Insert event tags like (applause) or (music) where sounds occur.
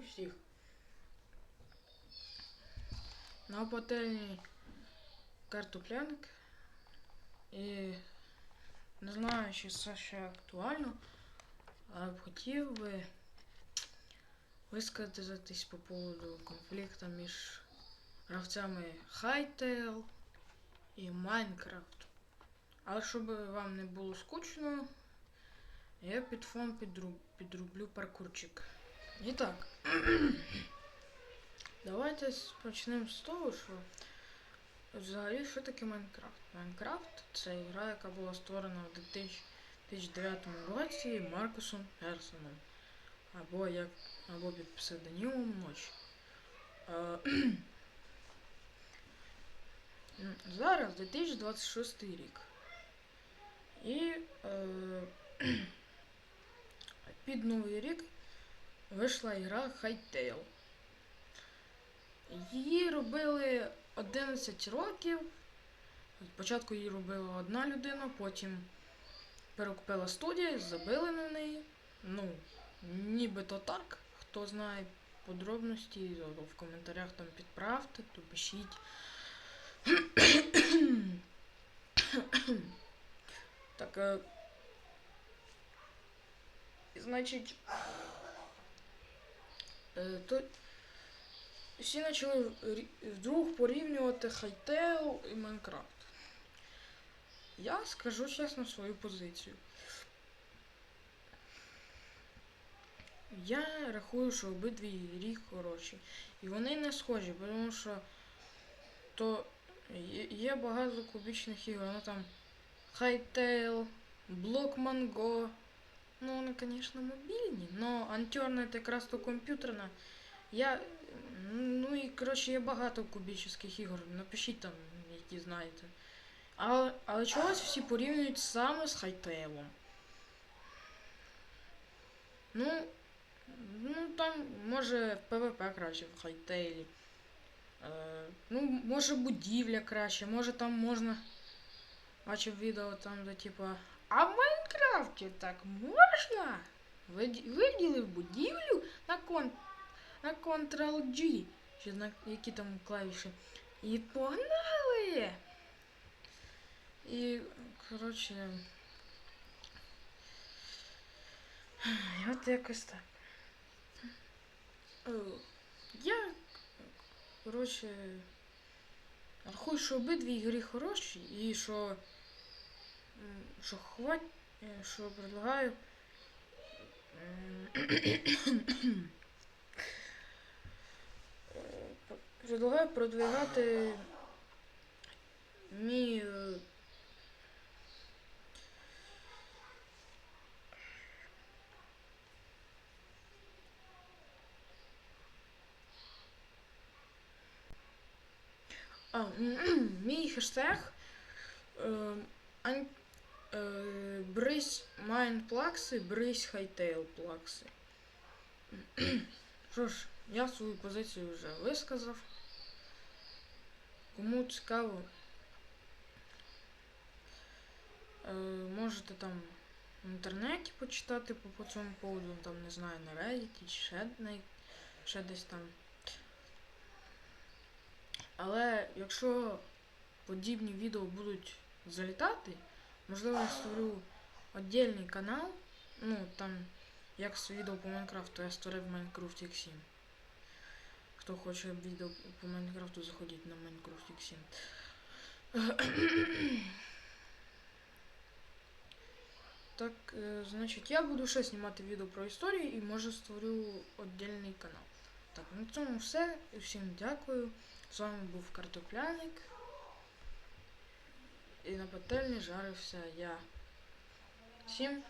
всіх. На пательні картопляник. І не знаю, чи це ще актуально, але б хотів би висказатись по поводу конфлікту між гравцями Hytale і Minecraft. Але щоб вам не було скучно, я під фон підру... підрублю паркурчик. І так. (clears throat) Давайте почнемо з того, що взагалі що таке Майнкрафт? Майнкрафт це гра, яка була створена в 2009 році Маркусом Герсоном. Або як або під псевдонімом Ноч. Е, (clears throat) Зараз 2026 рік. І е, (clears throat) під Новий рік вийшла гра Hytale. Її робили 11 років. Спочатку її робила одна людина, потім перекупила студія, забили на неї. Ну, нібито так. Хто знає подробності, в коментарях там підправте, то пишіть. так. Е, значить. Е, то всі почали вдруг порівнювати Hytale і Майнкрафт. Я скажу чесно свою позицію. Я рахую, що обидві рік хороші. І вони не схожі, тому що то є, багато кубічних ігор, ну там Hytale, Blockman Go. Ну, вони, звісно, мобільні, але Unturned якраз то комп'ютерна. Я. Ну і коротше є багато кубічних ігор. Напишіть там, які знаєте. Але, але чогось всі порівнюють саме з Хайтейлом. Ну, ну там може ПВП краще в Хайтейлі. Е, ну, може будівля краще, може там можна. Бачив відео там, де типа. А в Майнкрафті так можна? Виділив будівлю на кон на Ctrl-G, чи на які там клавіші. І погнали! І, коротше. І от якось так. Е, Я, коротше, рахую, що обидві ігри хороші і що. Що хвать, е, що предлагаю. Предлагаю продвигати мій. е, А, мій хештег е, ан- е, брись майн плакси, брись хайтейл плакси. Що ж, я свою позицію вже висказав. Кому цікаво, е, можете там в інтернеті почитати по, по цьому поводу, там не знаю, на Reddit чи ще, ще десь там. Але якщо подібні відео будуть залітати, можливо, я створю віддільний канал. Ну, там, як з відео по Майнкрафту, я створив Minecraft X7. Хто хоче відео по Майнкрафту, заходіть на Minecraft X7. Так, е, значить, я буду ще знімати відео про історію і може створю віддільний канал. Так, на цьому все. Всім дякую. З вами був картопляник. І на пательні жарився я. Всім